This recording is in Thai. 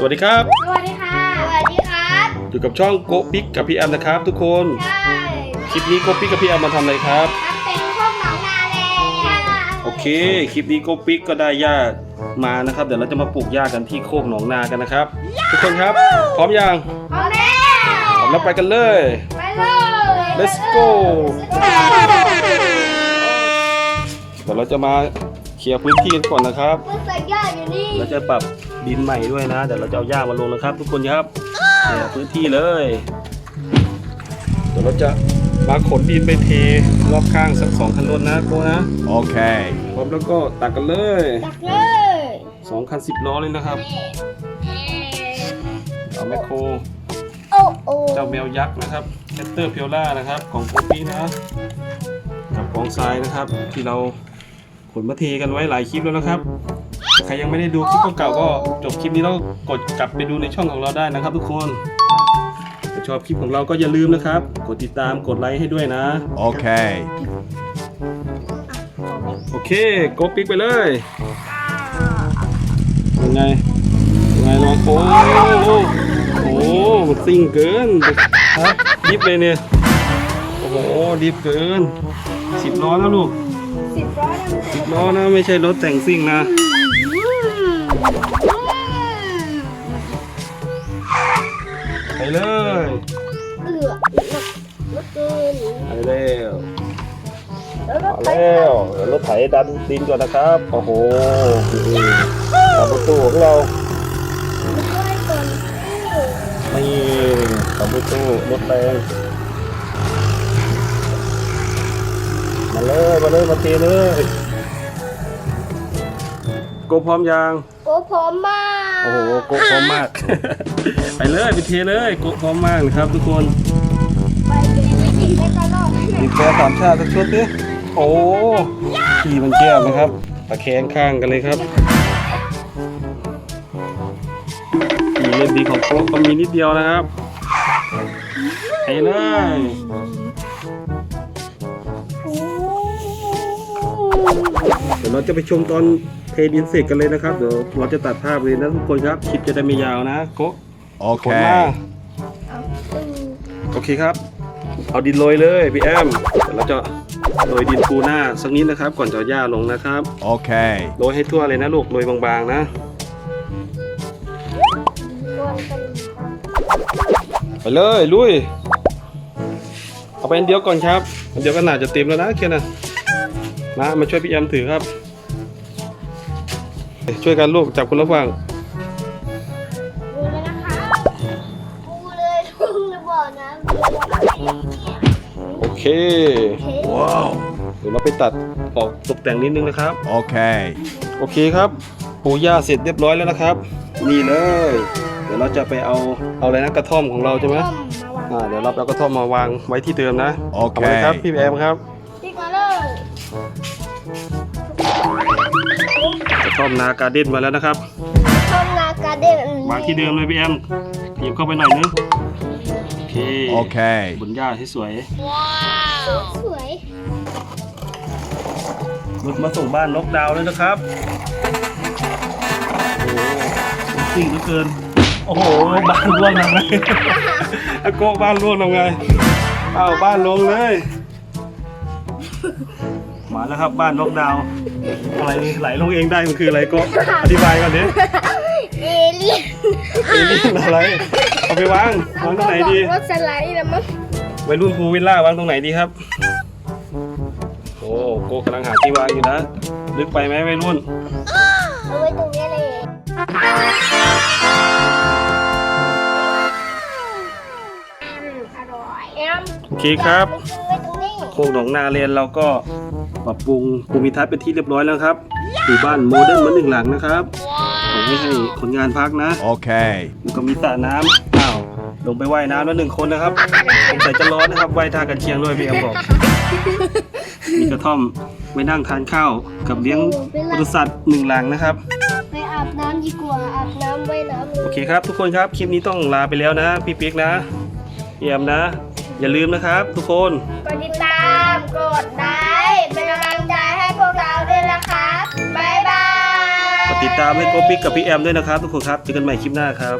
สวัสดีครับ สวัสดีค่ะ สวัสดีครับ อยู่กับช่องโกปิกกับพี่แอมนะครับ ทุกคน ใช่คลิปนี้โกปิกกับพี่แอมมาทำอะไรครับ มันเป็นพวกหนองนาเลยโอเค คลิปนี้โกปิกก็ได้หญ้ามานะครับ เดี๋ยวเราจะมาปลูกหญ้ากันที่โคกหนองนากันนะครับ ทุกคนครับ พร้อมยังพร้อมแล้วพร้อมแล้วไปกันเลย ไปเลย Let's go เดี๋ยวเราจะมาเคลียร์พื้นที่กันก่อนนะครับ มันใส่ย่าอยู่นี่ เราจะปรับ ดินใหม่ด้วยนะเดี๋ยวเราจะเอาหญ้ามาลงนะครับ ทุกคนครับเนี่ยพื้นที่เลยเดี๋ยวเราจะมาขนดินไปเทรอบข้างสักสองคันรถนะโกนะ Okay. พร้อมแล้วก็ตักกันเลยตักเลยสองคันสิบล้อเลยนะครับเอาแมคโครโอ้โอ้เจ้าแมวยักษ์นะครับแคตเตอร์เพียวล่านะครับ ของโกปีนะกับกองทรายนะครับ ที่เราขนมาเทกันไว้หลายคลิปแล้วนะครับ ใครยังไม่ได้ดูคลิปเก่าๆก็จบคลิปนี้แล้วกดกลับไปดูในช่องของเราได้นะครับ ทุกคนถ้าชอบคลิปของเราก็อย่าลืมนะครับ กดติดตามกดไลค์ให้ด้วยนะ Okay. โอเคโกปิกไปเลยยังไงยังไงลองโอ้โหโอ้โหมันซิ่งเกินฮะดิฟเลยเนี่ยโอ้โหดิฟเกินสิบล้อนะลูกสิบร้อยนะสิบล้อนะไม่ใช่รถแต่งซิ่งนะ ไปเลยเอือรถเกินไปแล้วแล้วรถมาไปแล้วเดี๋ยวรถไถดันดินก่อนนะครับ โอ้โหตามประตูของเราด้วยก่อนนี่ตามประตูรถแรงมาเลยมาเลยมาเทเลย โกพร้อมยังโอ้พร้อมมาก โอ้โหโกพร้อมมาก ไปเลยไปเทเลยโกพร้อมมากนะครับทุกคนไปเลยไม่กินได้ตลอดมีแกสามชาติสักชุดดิโอ้ขี่มันแก้วนะครับตะแคงข้างกันเลยครับขี่เล่นดีของโกก็มีนิดเดียวนะครับไปเลย ดี๋ยวเราจะไปชมตอนเทดินเสร็จกันเลยนะครับ เดี๋ยวเราจะตัดภาพเลยนะทุกคนครับ คลิปจะได้ไม่ยาวนะโกะขนมา Okay. โอเคครับ เอาดินโรยเลยพี่แอม เดี๋ยวเราจะโรยดินปูหน้าสักนิดนะครับ ก่อนจะเอาหญ้าลงนะครับ Okay. โรยให้ทั่วเลยนะลูก โรยบางๆนะ ไปเลยลุย เอาไปอันเดียวก่อนครับ อันเดียวก็น่าจะเต็มแล้วนะเคียนะ นะมาช่วยพี่แอมถือครับ ช่วยกันลูกจับคนละฝั่งดูเลยนะคะดูเลยทุ่งเลยบ่อน้ำเลยเนี่ยโอเค Wow. เดี๋ยวเราไปตัดออกตกแต่งนิดนึงนะครับ Okay. โอเคครับปูหญ้าเสร็จเรียบร้อยแล้วนะครับ นี่เลย เดี๋ยวเราจะไปเอาเอาอะไรนะกระท่อมของเราใช่ไหมต้มมาวางอ่าเดี๋ยวเราเอากระท่อมมาวางไว้ที่เดิมนะโอเคาไว้ครับพี่แอมครับติ๊กมาเลย กระท่อมนาการ์เด้นมาแล้วนะครับต้มนาการ์เด้นวางที่เดิมเลยพี่แอมหยิบเข้าไปหน่อยนึงโอเค Okay. บนหญ้าที่สวยสวยรถมาส่งบ้านล็อกดาวน์แล้วนะครับโอ้โหสิ่งเหลือเกิน โอ้โหบ้านร่วงทำไง อาโกะบ้านร่วงทำไงอ้าวบ้านลงเลย มาแล้วครับบ้านล็อกดาวน์อะไรนี่ไหลลงเองได้มันคืออะไรโก็อธิบายก่อนดิเอเลี่ยนเอเลี่ยนอะไรเอาไปวางวางตรงไหนดีว่าสไลด์นะมั้งวัยรุ่นภูวิลล่าวางตรงไหนดีครับ โอ้โกกำลังหาที่วางอยู่นะลึกไปไหมวัยรุ่นเอาไว้ตรงนี้เลยอร่อยแอมโอเคครับไว้ตรงนี้โคกหนองนาเรียนเราก็ปรับปรุงภูมิทัศน์เป็นที่เรียบร้อยแล้วครับหมู่บ้านโมเดิร์นเหมือนหนึ่งหลังนะครับผมไม่ให้คนงานพักนะ Okay. แล้วก็มีสระน้ำอ้าวลงไปว่ายน้ำแล้วหนึ่งคนนะครับสงสัยจะร้อนนะครับว่ายท่ากันเชียงด้วยพี่แอมบอก มีกระท่อมไว้นั่งทานข้าวกับเลี้ยงปศุสัตว์หนึ่งหลังนะครับไปอาบน้ำดีกว่าอาบน้ำไว้น้ำโอเคครับ ทุกคนครับคลิปนี้ต้องลาไปแล้วนะ พี่ปิ๊กนะพี่แอมนะ อย่าลืมนะครับ ทุกคนกดติดตาม กดไลค์เป็นกำลังใจให้พวกเราด้วยนะครับบ๊ายบายกดติดตามให้โกปิกกับพี่แอมด้วยนะครับทุกคนครับเจอกันใหม่คลิปหน้าครับ